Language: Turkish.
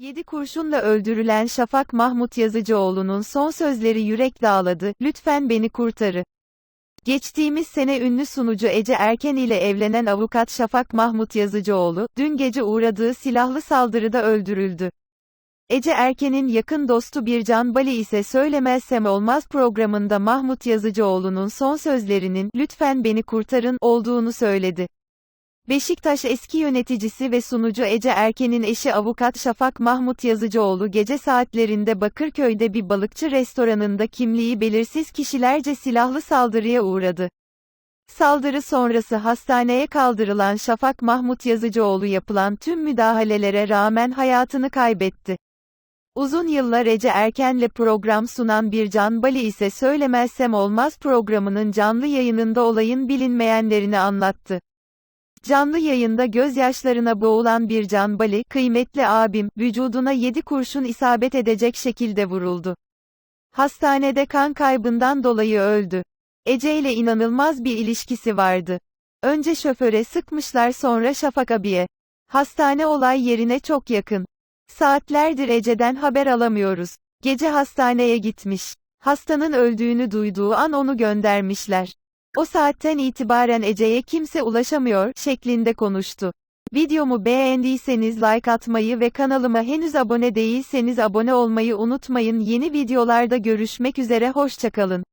Yedi kurşunla öldürülen Şafak Mahmut Yazıcıoğlu'nun son sözleri yürek dağladı, lütfen beni kurtarı. Geçtiğimiz sene ünlü sunucu Ece Erken ile evlenen avukat Şafak Mahmut Yazıcıoğlu, dün gece uğradığı silahlı saldırıda öldürüldü. Ece Erken'in yakın dostu Bircan Bali ise Söylemezsem Olmaz programında Mahmut Yazıcıoğlu'nun son sözlerinin, lütfen beni kurtarın, olduğunu söyledi. Beşiktaş eski yöneticisi ve sunucu Ece Erken'in eşi avukat Şafak Mahmut Yazıcıoğlu gece saatlerinde Bakırköy'de bir balıkçı restoranında kimliği belirsiz kişilerce silahlı saldırıya uğradı. Saldırı sonrası hastaneye kaldırılan Şafak Mahmut Yazıcıoğlu yapılan tüm müdahalelere rağmen hayatını kaybetti. Uzun yıllar Ece Erken'le program sunan Bircan Bali ise Söylemezsem Olmaz programının canlı yayınında olayın bilinmeyenlerini anlattı. Canlı yayında gözyaşlarına boğulan Bircan Bali, kıymetli abim, vücuduna 7 kurşun isabet edecek şekilde vuruldu. Hastanede kan kaybından dolayı öldü. Ece ile inanılmaz bir ilişkisi vardı. Önce şoföre sıkmışlar sonra Şafak abiye. Hastane olay yerine çok yakın. Saatlerdir Ece'den haber alamıyoruz. Gece hastaneye gitmiş. Hastanın öldüğünü duyduğu an onu göndermişler. O saatten itibaren Ece'ye kimse ulaşamıyor, şeklinde konuştu. Videomu beğendiyseniz like atmayı ve kanalıma henüz abone değilseniz abone olmayı unutmayın. Yeni videolarda görüşmek üzere hoşçakalın.